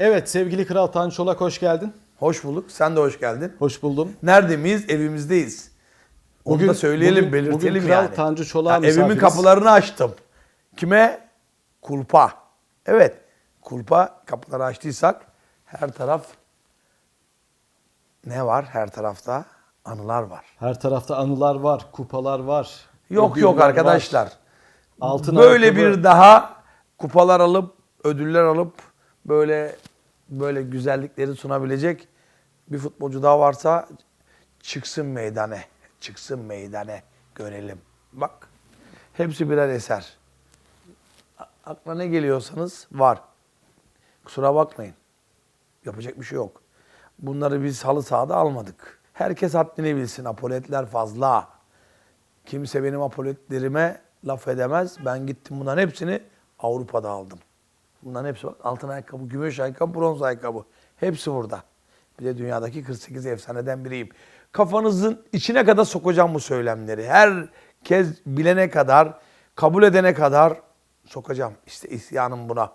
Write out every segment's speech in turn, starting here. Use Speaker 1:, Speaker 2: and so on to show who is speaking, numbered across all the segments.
Speaker 1: Evet sevgili Kral Tanju Çolak hoş geldin.
Speaker 2: Hoş bulduk. Sen de hoş geldin.
Speaker 1: Hoş buldum.
Speaker 2: Nerede miyiz? Evimizdeyiz. Onu
Speaker 1: Bugün-
Speaker 2: da söyleyelim,
Speaker 1: bugün-
Speaker 2: belirtelim
Speaker 1: bugün Kral
Speaker 2: yani.
Speaker 1: Tanju Çolak'a
Speaker 2: Ya evimin kapılarını açtım. Kime? Kulpa. Evet. Kulpa kapıları açtıysak her taraf ne var her tarafta? Anılar var.
Speaker 1: Her tarafta anılar var, kupalar var.
Speaker 2: Yok yok
Speaker 1: var.
Speaker 2: arkadaşlar.
Speaker 1: Altın
Speaker 2: böyle
Speaker 1: ayakkabı.
Speaker 2: bir daha kupalar alıp ödüller alıp böyle böyle güzellikleri sunabilecek bir futbolcu daha varsa çıksın meydana. Çıksın meydana görelim. Bak hepsi birer eser. Aklına ne geliyorsanız var. Kusura bakmayın. Yapacak bir şey yok. Bunları biz halı sahada almadık. Herkes haddini bilsin. Apoletler fazla. Kimse benim apoletlerime laf edemez. Ben gittim bunların hepsini Avrupa'da aldım. Bunların hepsi bak altın ayakkabı, gümüş ayakkabı, bronz ayakkabı. Hepsi burada. Bir de dünyadaki 48 efsaneden biriyim. Kafanızın içine kadar sokacağım bu söylemleri. Herkes bilene kadar, kabul edene kadar sokacağım. İşte isyanım buna.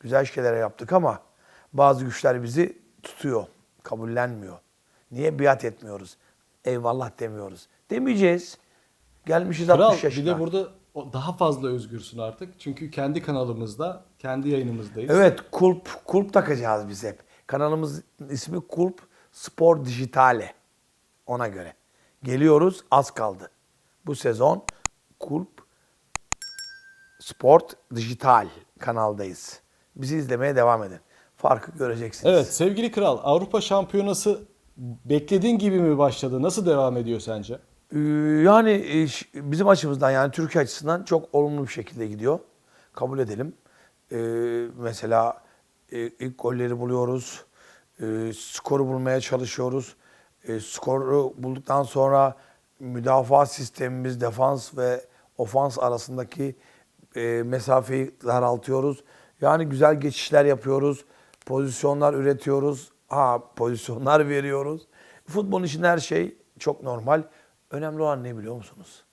Speaker 2: Güzel şeyler yaptık ama bazı güçler bizi tutuyor, kabullenmiyor. Niye biat etmiyoruz? Eyvallah demiyoruz. Demeyeceğiz. Gelmişiz
Speaker 1: Kral
Speaker 2: 60
Speaker 1: bir
Speaker 2: yaşına.
Speaker 1: de burada daha fazla özgürsün artık. Çünkü kendi kanalımızda, kendi yayınımızdayız.
Speaker 2: Evet, kulp, kulp takacağız biz hep. Kanalımız ismi Kulp Spor Dijitale. Ona göre. Geliyoruz, az kaldı. Bu sezon Kulp Sport Dijital kanaldayız. Bizi izlemeye devam edin. Farkı göreceksiniz.
Speaker 1: Evet sevgili Kral Avrupa Şampiyonası beklediğin gibi mi başladı? Nasıl devam ediyor sence?
Speaker 2: Ee, Yani e, bizim açımızdan yani Türkiye açısından çok olumlu bir şekilde gidiyor. Kabul edelim. Ee, mesela e, ilk golleri buluyoruz. Ee, skoru bulmaya çalışıyoruz. Skoru bulduktan sonra müdafaa sistemimiz, defans ve ofans arasındaki e, mesafeyi daraltıyoruz. Yani güzel geçişler yapıyoruz. Pozisyonlar üretiyoruz. Ha pozisyonlar veriyoruz. Futbolun içinde her şey çok normal. Önemli olan ne biliyor musunuz?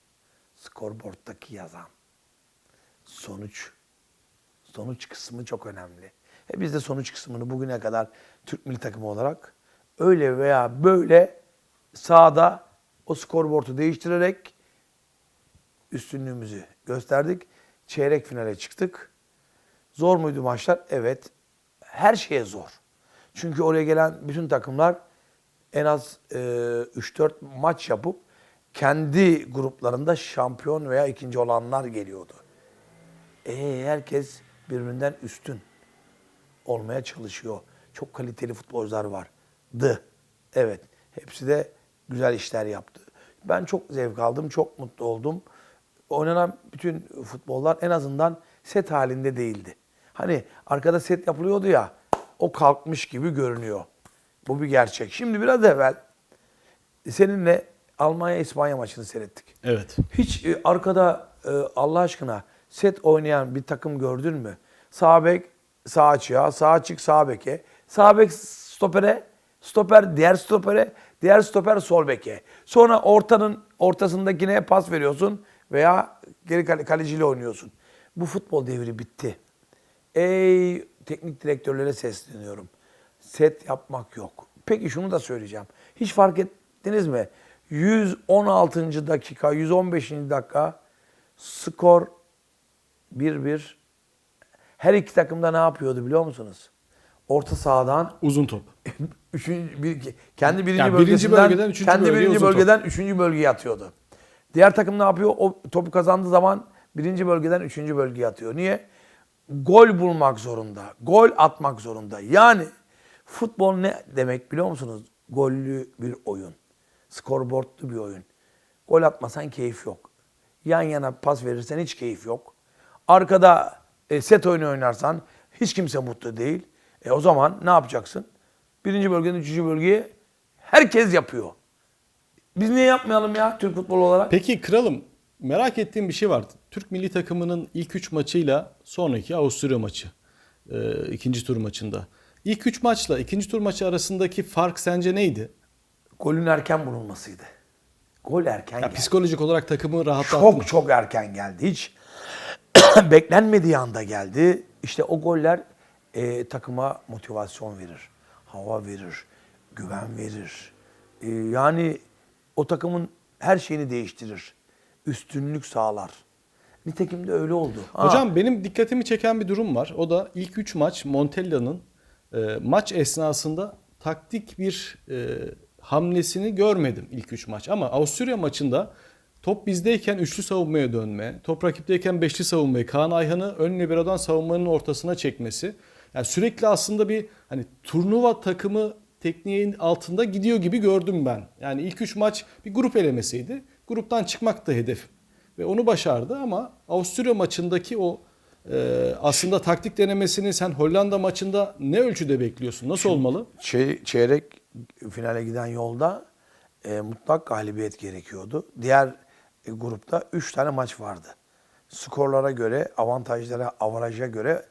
Speaker 2: Skorboard'daki yazan. Sonuç. Sonuç kısmı çok önemli. E biz de sonuç kısmını bugüne kadar Türk milli takımı olarak öyle veya böyle sahada o skorboardu değiştirerek üstünlüğümüzü gösterdik. Çeyrek finale çıktık. Zor muydu maçlar? Evet. Her şeye zor. Çünkü oraya gelen bütün takımlar en az e, 3-4 maç yapıp kendi gruplarında şampiyon veya ikinci olanlar geliyordu. E, herkes birbirinden üstün olmaya çalışıyor. Çok kaliteli futbolcular vardı. Evet. Hepsi de güzel işler yaptı. Ben çok zevk aldım, çok mutlu oldum. Oynanan bütün futbollar en azından set halinde değildi. Hani arkada set yapılıyordu ya, o kalkmış gibi görünüyor. Bu bir gerçek. Şimdi biraz evvel seninle Almanya-İspanya maçını seyrettik.
Speaker 1: Evet.
Speaker 2: Hiç e, arkada e, Allah aşkına set oynayan bir takım gördün mü? Sağ bek sağ açığa, sağ açık sağ beke, sağ bek stopere, stoper diğer stopere, diğer stoper sol beke. Sonra ortanın ortasındakine pas veriyorsun veya geri kale, kaleciyle oynuyorsun. Bu futbol devri bitti. Ey teknik direktörlere sesleniyorum. Set yapmak yok. Peki şunu da söyleyeceğim. Hiç fark ettiniz mi? 116. dakika, 115. dakika skor 1-1. Her iki takımda ne yapıyordu biliyor musunuz? Orta sahadan
Speaker 1: Uzun top.
Speaker 2: üçüncü, bir, kendi birinci
Speaker 1: Yani birinci
Speaker 2: bölgesinden
Speaker 1: bölgeden üçüncü
Speaker 2: kendi
Speaker 1: bölgeye
Speaker 2: birinci
Speaker 1: uzun top.
Speaker 2: bölgeden üçüncü bölgeye atıyordu. Diğer takım ne yapıyor? O topu kazandığı zaman birinci bölgeden üçüncü bölgeye atıyor. Niye? Gol bulmak zorunda. Gol atmak zorunda. Yani futbol ne demek biliyor musunuz? Gollü bir oyun. Skorboardlu bir oyun. Gol atmasan keyif yok. Yan yana pas verirsen hiç keyif yok. Arkada e, set oyunu oynarsan hiç kimse mutlu değil. E o zaman ne yapacaksın? Birinci bölgeden üçüncü bölgeye herkes yapıyor. Biz niye yapmayalım ya Türk futbolu olarak?
Speaker 1: Peki kralım merak ettiğim bir şey var. Türk milli takımının ilk 3 maçıyla sonraki Avusturya maçı. e, ikinci tur maçında. İlk 3 maçla ikinci tur maçı arasındaki fark sence neydi?
Speaker 2: Golün erken bulunmasıydı. Gol erken
Speaker 1: Ya
Speaker 2: geldi.
Speaker 1: psikolojik olarak takımı rahatlattı mı?
Speaker 2: Çok çok erken geldi. Hiç beklenmediği anda geldi. İşte o goller e, takıma motivasyon verir, hava verir, güven verir. E, yani o takımın her şeyini değiştirir. Üstünlük sağlar. Nitekim de öyle oldu. Ha,
Speaker 1: Hocam benim dikkatimi çeken bir durum var. O da ilk 3 maç Montella'nın e, maç esnasında taktik bir e, hamlesini görmedim ilk 3 maç. Ama Avusturya maçında top bizdeyken üçlü savunmaya dönme, top rakipteyken beşli savunmayı, Kaan Ayhan'ı ön libero'dan savunmanın ortasına çekmesi. Yani sürekli aslında bir hani turnuva takımı tekniğin altında gidiyor gibi gördüm ben. Yani ilk 3 maç bir grup elemesiydi. Gruptan çıkmak da hedef. Ve onu başardı ama Avusturya maçındaki o e, aslında taktik denemesini sen Hollanda maçında ne ölçüde bekliyorsun? Nasıl olmalı?
Speaker 2: Çey- çeyrek finale giden yolda e, mutlak galibiyet gerekiyordu. Diğer e, grupta 3 tane maç vardı. Skorlara göre, avantajlara, avaraja göre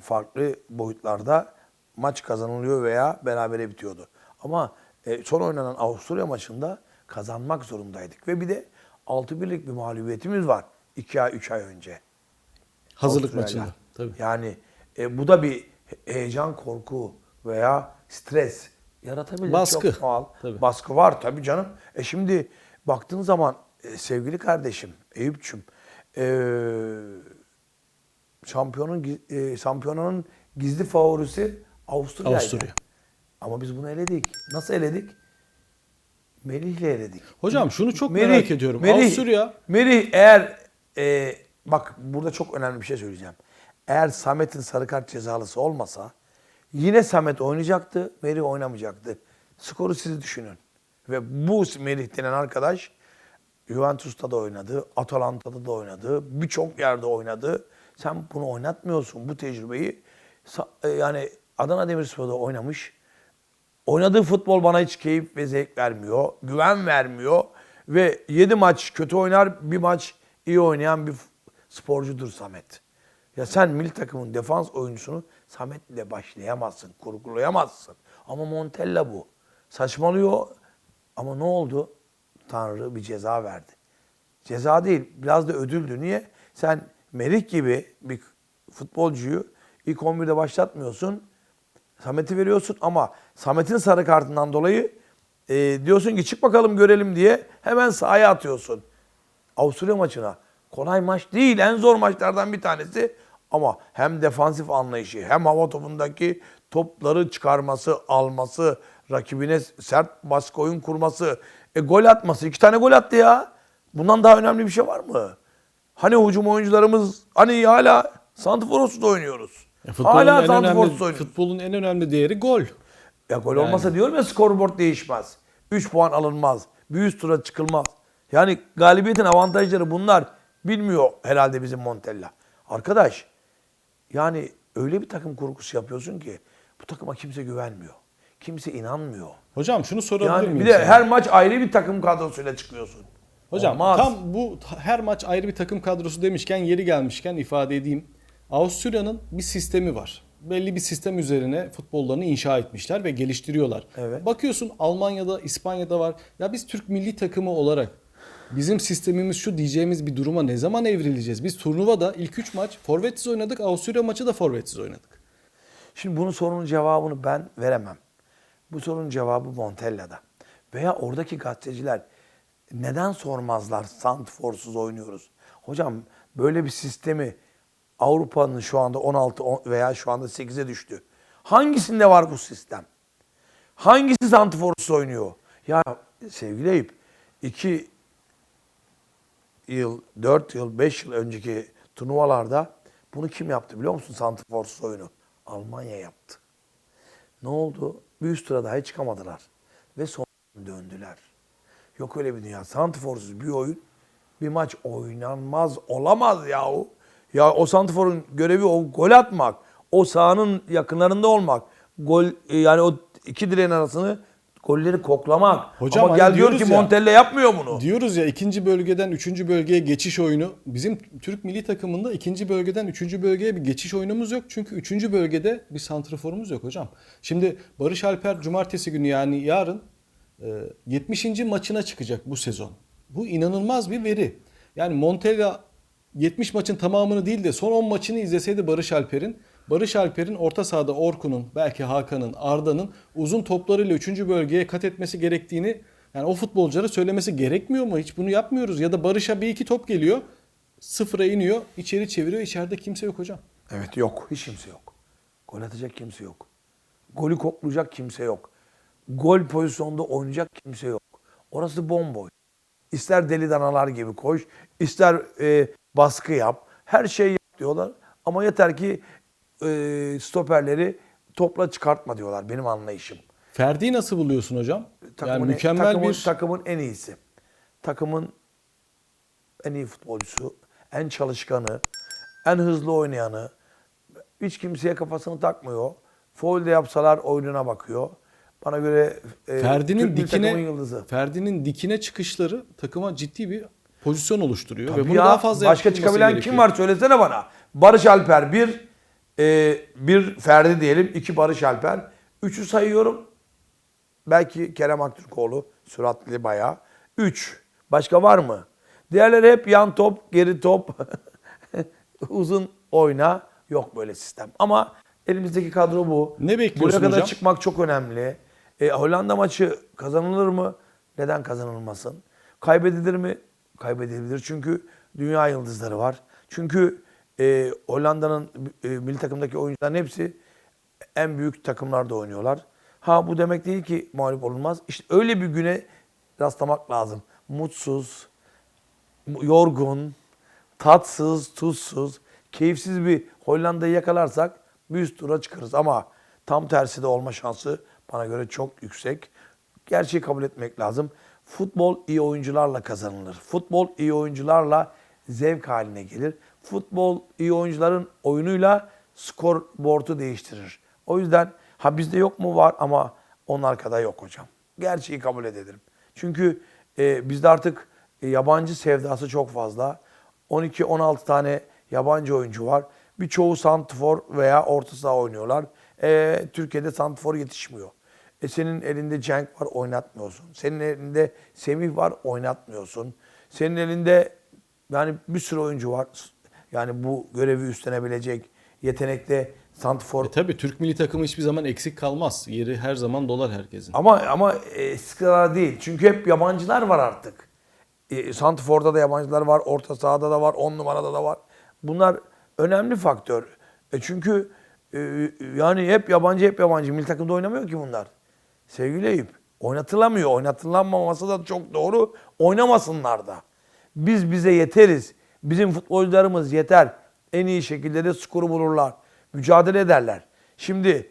Speaker 2: farklı boyutlarda maç kazanılıyor veya berabere bitiyordu. Ama e, son oynanan Avusturya maçında kazanmak zorundaydık. Ve bir de 6-1'lik bir mağlubiyetimiz var 2 ay 3 ay önce.
Speaker 1: Hazırlık maçında. Tabii.
Speaker 2: Yani e, bu da bir he- heyecan, korku veya stres yaratabilir.
Speaker 1: Baskı.
Speaker 2: Çok doğal.
Speaker 1: Tabii.
Speaker 2: Baskı var tabii canım. E şimdi baktığın zaman e, sevgili kardeşim Eyüp'çüm e, şampiyonun e, şampiyonanın gizli favorisi Avusturya'ydı.
Speaker 1: Avusturya.
Speaker 2: Ama biz bunu eledik. Nasıl eledik? Melih'le eledik.
Speaker 1: Hocam şunu çok merak ediyorum.
Speaker 2: Merih,
Speaker 1: Avusturya
Speaker 2: Merih eğer e, bak burada çok önemli bir şey söyleyeceğim. Eğer Samet'in sarı kart cezalısı olmasa yine Samet oynayacaktı, Merih oynamayacaktı. Skoru siz düşünün. Ve bu Merih denen arkadaş Juventus'ta da oynadı, Atalanta'da da oynadı, birçok yerde oynadı. Sen bunu oynatmıyorsun bu tecrübeyi. E, Yani Adana Demirspor'da oynamış. Oynadığı futbol bana hiç keyif ve zevk vermiyor. Güven vermiyor. Ve 7 maç kötü oynar, bir maç iyi oynayan bir sporcudur Samet. Ya sen milli takımın defans oyuncusunu Samet'le başlayamazsın, kurgulayamazsın. Ama Montella bu. Saçmalıyor ama ne oldu? Tanrı bir ceza verdi. Ceza değil, biraz da ödüldü. Niye? Sen Merih gibi bir futbolcuyu ilk 11'de başlatmıyorsun. Samet'i veriyorsun ama Samet'in sarı kartından dolayı e, diyorsun ki çık bakalım görelim diye hemen sahaya atıyorsun. Avusturya maçına. Kolay maç değil. En zor maçlardan bir tanesi. Ama hem defansif anlayışı hem hava topundaki topları çıkarması, alması, rakibine sert baskı oyun kurması, e, gol atması. iki tane gol attı ya. Bundan daha önemli bir şey var mı? Hani hücum oyuncularımız hani hala Santiforos'ta oynuyoruz.
Speaker 1: Ya futbolun
Speaker 2: hala
Speaker 1: önemli,
Speaker 2: oynuyoruz.
Speaker 1: futbolun en önemli değeri gol.
Speaker 2: Ya gol olmasa diyorum ya skorboard değişmez. 3 puan alınmaz. Bir üst tura çıkılmaz. Yani galibiyetin avantajları bunlar. Bilmiyor herhalde bizim Montella. Arkadaş yani öyle bir takım kurgusu yapıyorsun ki bu takıma kimse güvenmiyor. Kimse inanmıyor.
Speaker 1: Hocam şunu sorabilir
Speaker 2: Yani
Speaker 1: miyim
Speaker 2: bir de
Speaker 1: sana?
Speaker 2: her maç ayrı bir takım kadrosuyla çıkıyorsun.
Speaker 1: Hocam
Speaker 2: Olmaz.
Speaker 1: tam bu her maç ayrı bir takım kadrosu demişken yeri gelmişken ifade edeyim. Avusturya'nın bir sistemi var. Belli bir sistem üzerine futbollarını inşa etmişler ve geliştiriyorlar.
Speaker 2: Evet.
Speaker 1: Bakıyorsun Almanya'da, İspanya'da var. Ya biz Türk milli takımı olarak bizim sistemimiz şu diyeceğimiz bir duruma ne zaman evrileceğiz? Biz turnuvada ilk 3 maç forvetsiz oynadık. Avusturya maçı da forvetsiz oynadık.
Speaker 2: Şimdi bunun sorunun cevabını ben veremem. Bu sorunun cevabı Montella'da. Veya oradaki gazeteciler neden sormazlar Santforsuz oynuyoruz? Hocam böyle bir sistemi Avrupa'nın şu anda 16 on- veya şu anda 8'e düştü. Hangisinde var bu sistem? Hangisi Santforsuz oynuyor? Ya sevgili Eyüp 2 yıl, 4 yıl, 5 yıl önceki turnuvalarda bunu kim yaptı biliyor musun Santiforsuz oyunu? Almanya yaptı. Ne oldu? Bir üst tura dahi çıkamadılar. Ve son döndüler. Yok öyle bir dünya. Santiforsuz bir oyun, bir maç oynanmaz olamaz yahu. Ya o Santifor'un görevi o gol atmak. O sahanın yakınlarında olmak. Gol e, yani o iki direğin arasını golleri koklamak.
Speaker 1: Hocam
Speaker 2: Ama
Speaker 1: hani
Speaker 2: gel diyor ki
Speaker 1: ya-
Speaker 2: Montella yapmıyor bunu.
Speaker 1: Diyoruz ya ikinci bölgeden üçüncü bölgeye geçiş oyunu. Bizim Türk milli takımında ikinci bölgeden üçüncü bölgeye bir geçiş oyunumuz yok. Çünkü üçüncü bölgede bir santraforumuz yok hocam. Şimdi Barış Alper cumartesi günü yani yarın e, 70. maçına çıkacak bu sezon. Bu inanılmaz bir veri. Yani Montella 70 maçın tamamını değil de son 10 maçını izleseydi Barış Alper'in Barış Alper'in orta sahada Orkun'un, belki Hakan'ın, Arda'nın uzun toplarıyla 3. bölgeye kat etmesi gerektiğini yani o futbolculara söylemesi gerekmiyor mu? Hiç bunu yapmıyoruz. Ya da Barış'a bir iki top geliyor, sıfıra iniyor, içeri çeviriyor. İçeride kimse yok hocam.
Speaker 2: Evet yok. Hiç kimse yok. Gol atacak kimse yok. Golü koklayacak kimse yok. Gol pozisyonda oynayacak kimse yok. Orası bomboş. İster deli danalar gibi koş, ister e, baskı yap. Her şeyi yap diyorlar. Ama yeter ki e, stoperleri topla çıkartma diyorlar benim anlayışım.
Speaker 1: Ferdi'yi nasıl buluyorsun hocam? yani
Speaker 2: Takımın,
Speaker 1: mükemmel
Speaker 2: takımın,
Speaker 1: bir
Speaker 2: takımın en iyisi. Takımın en iyi futbolcusu, en çalışkanı, en hızlı oynayanı. Hiç kimseye kafasını takmıyor. Foul de yapsalar oyununa bakıyor. Bana göre e,
Speaker 1: Ferdi'nin dikine
Speaker 2: yıldızı.
Speaker 1: Ferdi'nin dikine çıkışları takıma ciddi bir pozisyon oluşturuyor ve
Speaker 2: Tabii
Speaker 1: bunu
Speaker 2: ya,
Speaker 1: daha fazla
Speaker 2: Başka çıkabilen
Speaker 1: gerekiyor.
Speaker 2: kim var söylesene bana. Barış Alper bir, e, bir Ferdi diyelim, iki Barış Alper. Üçü sayıyorum. Belki Kerem Aktürkoğlu süratli bayağı. Üç. Başka var mı? Diğerleri hep yan top, geri top, uzun oyna. Yok böyle sistem. Ama elimizdeki kadro bu.
Speaker 1: Ne bekliyorsun
Speaker 2: Buraya kadar
Speaker 1: hocam?
Speaker 2: çıkmak çok önemli. E, Hollanda maçı kazanılır mı? Neden kazanılmasın? Kaybedilir mi? Kaybedilebilir. Çünkü dünya yıldızları var. Çünkü e, Hollanda'nın e, milli takımdaki oyuncuların hepsi en büyük takımlarda oynuyorlar. Ha bu demek değil ki mağlup olunmaz. İşte öyle bir güne rastlamak lazım. Mutsuz, yorgun, tatsız, tuzsuz, keyifsiz bir Hollanda'yı yakalarsak bir üst tura çıkarız. Ama tam tersi de olma şansı bana göre çok yüksek. Gerçeği kabul etmek lazım. Futbol iyi oyuncularla kazanılır. Futbol iyi oyuncularla zevk haline gelir. Futbol iyi oyuncuların oyunuyla skor board'u değiştirir. O yüzden ha bizde yok mu var ama onlar kadar yok hocam. Gerçeği kabul edelim. Çünkü e, bizde artık e, yabancı sevdası çok fazla. 12-16 tane yabancı oyuncu var. Birçoğu santrfor veya orta saha oynuyorlar. E, Türkiye'de santrfor yetişmiyor. E, senin elinde Cenk var oynatmıyorsun. Senin elinde Semih var oynatmıyorsun. Senin elinde yani bir sürü oyuncu var. Yani bu görevi üstlenebilecek yetenekte santrfor
Speaker 1: E tabii Türk milli takımı hiçbir zaman eksik kalmaz. Yeri her zaman dolar herkesin.
Speaker 2: Ama ama kadar değil. Çünkü hep yabancılar var artık. E, Santifor'da da yabancılar var, orta sahada da var, on numarada da var. Bunlar önemli faktör. E çünkü e, yani hep yabancı hep yabancı. Milli takımda oynamıyor ki bunlar. Sevgili Eyüp. Oynatılamıyor. Oynatılanmaması da çok doğru. Oynamasınlar da. Biz bize yeteriz. Bizim futbolcularımız yeter. En iyi şekilde de skoru bulurlar. Mücadele ederler. Şimdi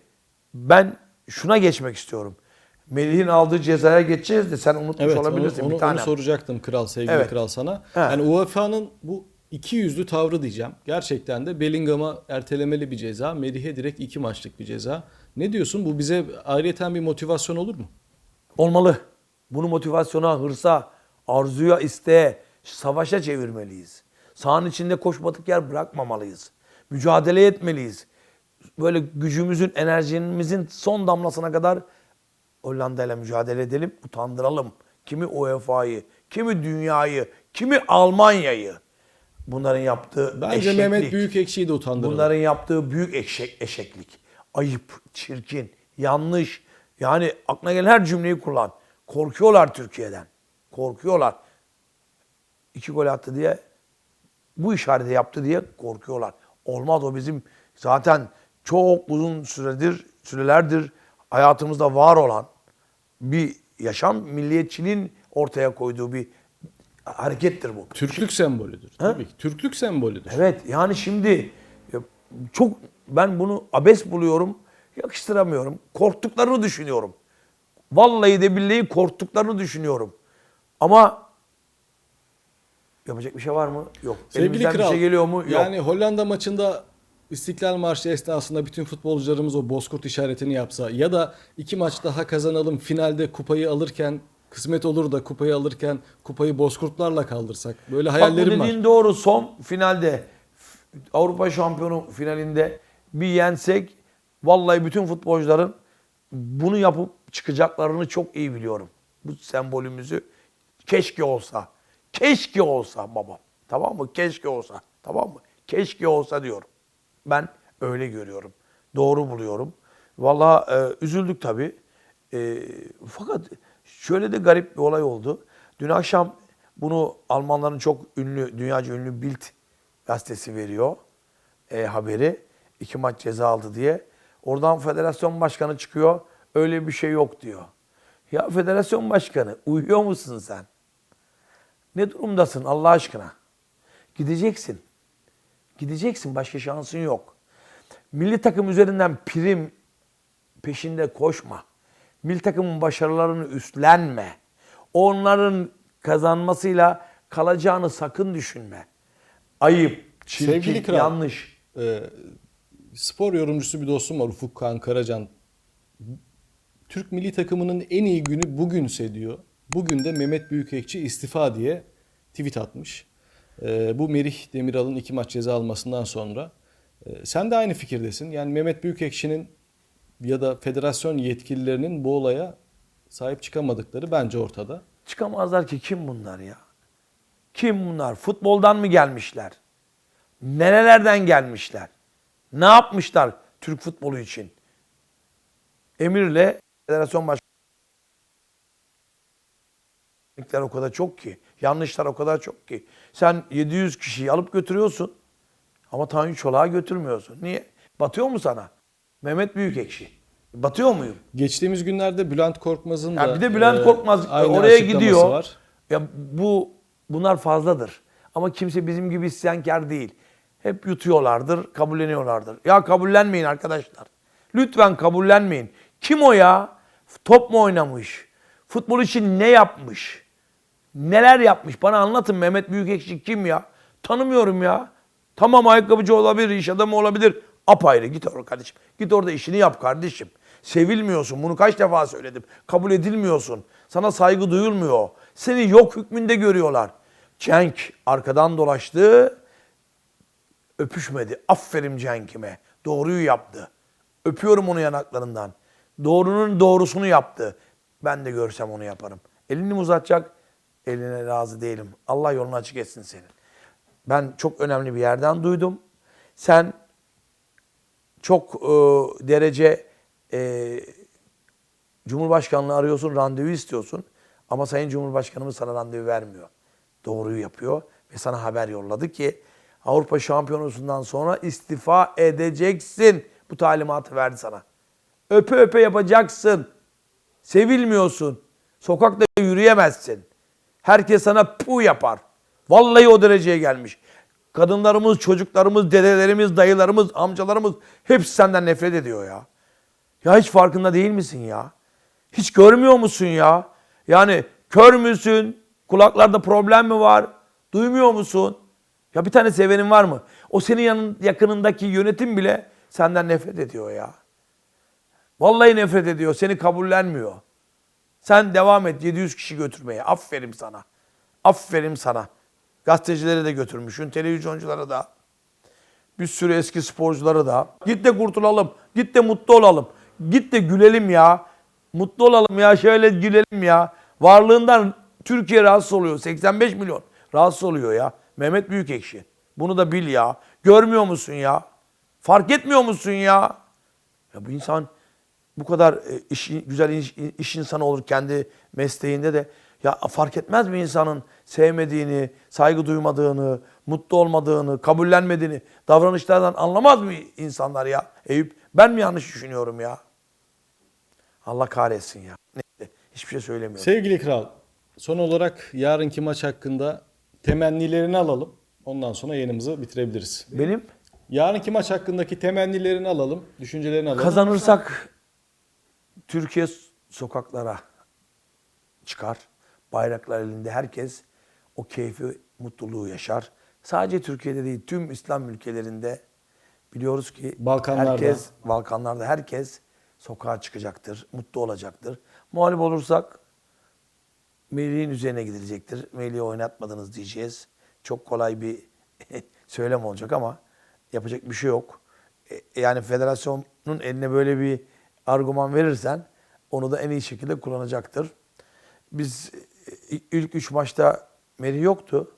Speaker 2: ben şuna geçmek istiyorum. Melih'in aldığı cezaya geçeceğiz de sen unutmuş
Speaker 1: Evet onu,
Speaker 2: olabilirsin
Speaker 1: onu,
Speaker 2: bir
Speaker 1: onu
Speaker 2: tane.
Speaker 1: soracaktım kral sevgili
Speaker 2: Evet.
Speaker 1: kral sana.
Speaker 2: He.
Speaker 1: Yani UEFA'nın bu iki yüzlü tavrı diyeceğim. Gerçekten de Bellingham'a ertelemeli bir ceza. Melih'e direkt iki maçlık bir ceza. Ne diyorsun? Bu bize ayrıyeten bir motivasyon olur mu?
Speaker 2: Olmalı. Bunu motivasyona, hırsa, arzuya, isteğe, savaşa çevirmeliyiz. Sahanın içinde koşmadık yer bırakmamalıyız. Mücadele etmeliyiz. Böyle gücümüzün, enerjimizin son damlasına kadar Hollanda ile mücadele edelim, utandıralım. Kimi UEFA'yı, kimi dünyayı, kimi Almanya'yı. Bunların yaptığı
Speaker 1: Bence
Speaker 2: eşeklik.
Speaker 1: Mehmet Büyükekşi'yi de utandıralım.
Speaker 2: Bunların yaptığı büyük eşek, eşeklik. Ayıp, çirkin, yanlış. Yani aklına gelen her cümleyi kullan. Korkuyorlar Türkiye'den. Korkuyorlar. İki gol attı diye, bu işareti yaptı diye korkuyorlar. Olmaz o bizim zaten çok uzun süredir, sürelerdir hayatımızda var olan bir yaşam milliyetçinin ortaya koyduğu bir harekettir bu.
Speaker 1: Türklük sembolüdür. Tabii ki. Türklük sembolüdür.
Speaker 2: Evet yani şimdi ya, çok ben bunu abes buluyorum. Yakıştıramıyorum. Korktuklarını düşünüyorum. Vallahi de billahi korktuklarını düşünüyorum. Ama yapacak bir şey var mı? Yok.
Speaker 1: Sevgili
Speaker 2: Elimizden
Speaker 1: kral,
Speaker 2: bir şey geliyor mu? Yok.
Speaker 1: Yani Hollanda maçında İstiklal Marşı esnasında bütün futbolcularımız o bozkurt işaretini yapsa ya da iki maç daha kazanalım finalde kupayı alırken kısmet olur da kupayı alırken kupayı bozkurtlarla kaldırsak. Böyle
Speaker 2: Bak bu
Speaker 1: hayallerim var.
Speaker 2: dediğin doğru. Son finalde Avrupa Şampiyonu finalinde bir yensek vallahi bütün futbolcuların bunu yapıp çıkacaklarını çok iyi biliyorum. Bu sembolümüzü keşke olsa. Keşke olsa babam. Tamam mı? Keşke olsa. Tamam mı? Keşke olsa diyorum. Ben Öyle görüyorum. Doğru buluyorum. Vallahi e, üzüldük tabii. E, fakat şöyle de garip bir olay oldu. Dün akşam bunu Almanların çok ünlü, dünyaca ünlü Bild gazetesi veriyor e, haberi. İki maç ceza aldı diye. Oradan federasyon başkanı çıkıyor. Öyle bir şey yok diyor. Ya federasyon başkanı uyuyor musun sen? Ne durumdasın Allah aşkına? Gideceksin. Gideceksin. Başka şansın yok. Milli takım üzerinden prim peşinde koşma. Milli takımın başarılarını üstlenme. Onların kazanmasıyla kalacağını sakın düşünme. Ayıp, çirkin,
Speaker 1: Sevgili kral.
Speaker 2: yanlış.
Speaker 1: Ee, spor yorumcusu bir dostum var Ufuk Kan Karacan. Türk milli takımının en iyi günü bugünse diyor. Bugün de Mehmet Büyükekçi istifa diye tweet atmış. Ee, bu Merih Demiral'ın iki maç ceza almasından sonra. Ee, sen de aynı fikirdesin. Yani Mehmet Büyükekşi'nin ya da federasyon yetkililerinin bu olaya sahip çıkamadıkları bence ortada.
Speaker 2: Çıkamazlar ki kim bunlar ya? Kim bunlar? Futboldan mı gelmişler? Nerelerden gelmişler? Ne yapmışlar Türk futbolu için? Emir'le federasyon başkanlıklar o kadar çok ki. Yanlışlar o kadar çok ki. Sen 700 kişiyi alıp götürüyorsun ama Tanju Çolak'ı götürmüyorsun. Niye? Batıyor mu sana? Mehmet Büyükekşi. Batıyor muyum?
Speaker 1: Geçtiğimiz günlerde Bülent Korkmaz'ın
Speaker 2: Ya
Speaker 1: da
Speaker 2: bir de Bülent
Speaker 1: e,
Speaker 2: Korkmaz oraya gidiyor.
Speaker 1: Var.
Speaker 2: Ya bu bunlar fazladır. Ama kimse bizim gibi isyankar değil. Hep yutuyorlardır, kabulleniyorlardır. Ya kabullenmeyin arkadaşlar. Lütfen kabullenmeyin. Kim o ya? Top mu oynamış? Futbol için ne yapmış? Neler yapmış? Bana anlatın Mehmet Büyükekşi kim ya? Tanımıyorum ya. Tamam ayakkabıcı olabilir, iş adamı olabilir. Apayrı git orada kardeşim. Git orada işini yap kardeşim. Sevilmiyorsun. Bunu kaç defa söyledim. Kabul edilmiyorsun. Sana saygı duyulmuyor. Seni yok hükmünde görüyorlar. Cenk arkadan dolaştı. Öpüşmedi. Aferin Cenk'ime. Doğruyu yaptı. Öpüyorum onu yanaklarından. Doğrunun doğrusunu yaptı. Ben de görsem onu yaparım. Elini uzatacak? Eline razı değilim. Allah yolunu açık etsin senin. Ben çok önemli bir yerden duydum. Sen çok e, derece e, Cumhurbaşkanlığı arıyorsun, randevu istiyorsun. Ama Sayın Cumhurbaşkanımız sana randevu vermiyor. Doğruyu yapıyor ve sana haber yolladı ki Avrupa Şampiyonusundan sonra istifa edeceksin. Bu talimatı verdi sana. Öpe öpe yapacaksın. Sevilmiyorsun. Sokakta yürüyemezsin. Herkes sana pu yapar. Vallahi o dereceye gelmiş. Kadınlarımız, çocuklarımız, dedelerimiz, dayılarımız, amcalarımız hepsi senden nefret ediyor ya. Ya hiç farkında değil misin ya? Hiç görmüyor musun ya? Yani kör müsün? Kulaklarda problem mi var? Duymuyor musun? Ya bir tane sevenin var mı? O senin yanın, yakınındaki yönetim bile senden nefret ediyor ya. Vallahi nefret ediyor. Seni kabullenmiyor. Sen devam et 700 kişi götürmeye. Aferin sana. Aferin sana. Gazetecileri de götürmüşsün. Televizyoncuları da. Bir sürü eski sporcuları da. Git de kurtulalım. Git de mutlu olalım. Git de gülelim ya. Mutlu olalım ya. Şöyle gülelim ya. Varlığından Türkiye rahatsız oluyor. 85 milyon rahatsız oluyor ya. Mehmet Büyükekşi. Bunu da bil ya. Görmüyor musun ya? Fark etmiyor musun ya? Ya bu insan bu kadar e, iş, güzel iş, iş insanı olur kendi mesleğinde de ya fark etmez mi insanın sevmediğini, saygı duymadığını, mutlu olmadığını, kabullenmediğini, davranışlardan anlamaz mı insanlar ya? Eyüp ben mi yanlış düşünüyorum ya? Allah kahretsin ya. Neyse hiçbir şey söylemiyorum.
Speaker 1: Sevgili kral, son olarak yarınki maç hakkında temennilerini alalım. Ondan sonra yayınımızı bitirebiliriz.
Speaker 2: Benim
Speaker 1: Yarınki maç hakkındaki temennilerini alalım, düşüncelerini alalım.
Speaker 2: Kazanırsak Türkiye sokaklara çıkar. Bayraklar elinde herkes o keyfi, mutluluğu yaşar. Sadece Türkiye'de değil tüm İslam ülkelerinde biliyoruz ki
Speaker 1: Balkanlarda.
Speaker 2: herkes Balkanlarda herkes sokağa çıkacaktır, mutlu olacaktır. Mağlup olursak Melih'in üzerine gidilecektir. Melih'i oynatmadınız diyeceğiz. Çok kolay bir söylem olacak ama yapacak bir şey yok. E, Yani federasyonun eline böyle bir argüman verirsen onu da en iyi şekilde kullanacaktır. Biz e, ilk üç maçta Melih yoktu.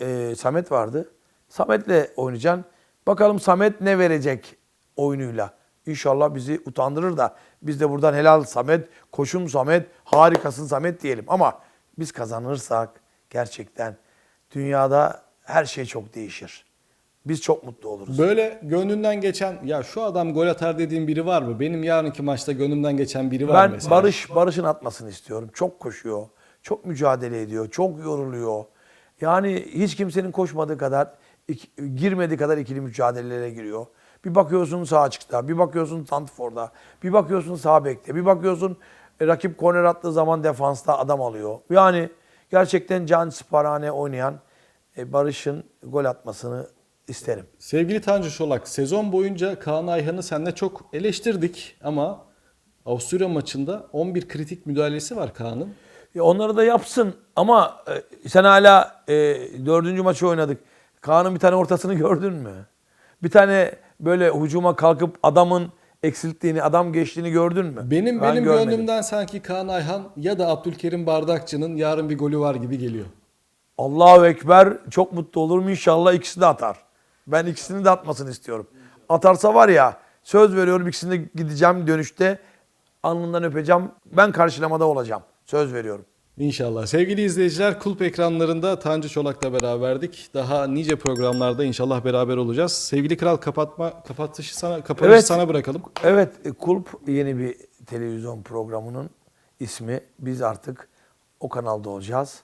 Speaker 2: E, Samet vardı. Samet'le oynayacaksın. Bakalım Samet ne verecek oyunuyla. İnşallah bizi utandırır da biz de buradan helal Samet, koşum Samet, harikasın Samet diyelim. Ama biz kazanırsak gerçekten dünyada her şey çok değişir. Biz çok mutlu oluruz.
Speaker 1: Böyle gönlünden geçen ya şu adam gol atar dediğin biri var mı? Benim yarınki maçta gönlümden geçen biri var
Speaker 2: Ben
Speaker 1: mesela.
Speaker 2: Barış Barış'ın atmasını istiyorum. Çok koşuyor, çok mücadele ediyor, çok yoruluyor. Yani hiç kimsenin koşmadığı kadar, iki- girmediği kadar ikili mücadelelere giriyor. Bir bakıyorsun sağ açıkta, bir bakıyorsun santrforda, bir bakıyorsun sağ bekte, bir bakıyorsun e, rakip korner attığı zaman defansta adam alıyor. Yani gerçekten can siparhane oynayan e, Barış'ın gol atmasını isterim.
Speaker 1: Sevgili Tanju Şolak, sezon boyunca Kaan Ayhan'ı seninle çok eleştirdik ama Avusturya maçında 11 kritik müdahalesi var Kaan'ın.
Speaker 2: Ya onları da yapsın ama e, sen hala e, dördüncü maçı oynadık. Kaan'ın bir tane ortasını gördün mü? Bir tane böyle hücuma kalkıp adamın eksilttiğini, adam geçtiğini gördün mü?
Speaker 1: Benim
Speaker 2: Ben
Speaker 1: benim
Speaker 2: görmedim.
Speaker 1: gönlümden sanki Kaan Ayhan ya da Abdülkerim Bardakçı'nın yarın bir golü var gibi geliyor.
Speaker 2: Allahu Ekber çok mutlu olurum inşallah ikisi de atar. Ben ikisini de atmasını istiyorum. Atarsa var ya söz veriyorum ikisini de gideceğim dönüşte alnından öpeceğim. Ben karşılamada olacağım. Söz veriyorum.
Speaker 1: İnşallah. Sevgili izleyiciler kulp ekranlarında Tanju Çolak'la beraberdik. Daha nice programlarda inşallah beraber olacağız. Sevgili kral kapatma kapatışı sana kapanışı
Speaker 2: Evet.
Speaker 1: sana bırakalım.
Speaker 2: Evet, e, Kulp yeni bir televizyon programının ismi. Biz artık o kanalda olacağız.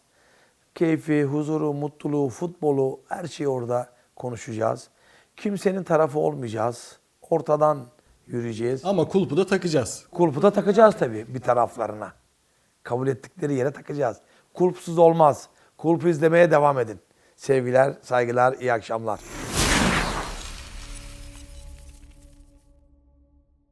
Speaker 2: Keyfi, huzuru, mutluluğu, futbolu her şeyi orada konuşacağız. Kimsenin tarafı olmayacağız. Ortadan yürüyeceğiz.
Speaker 1: Ama kulpu da takacağız.
Speaker 2: Kulpu da takacağız tabii bir taraflarına. Kabul ettikleri yere takacağız. Kulpsuz olmaz. Kulpu izlemeye devam edin. Sevgiler, saygılar, iyi akşamlar.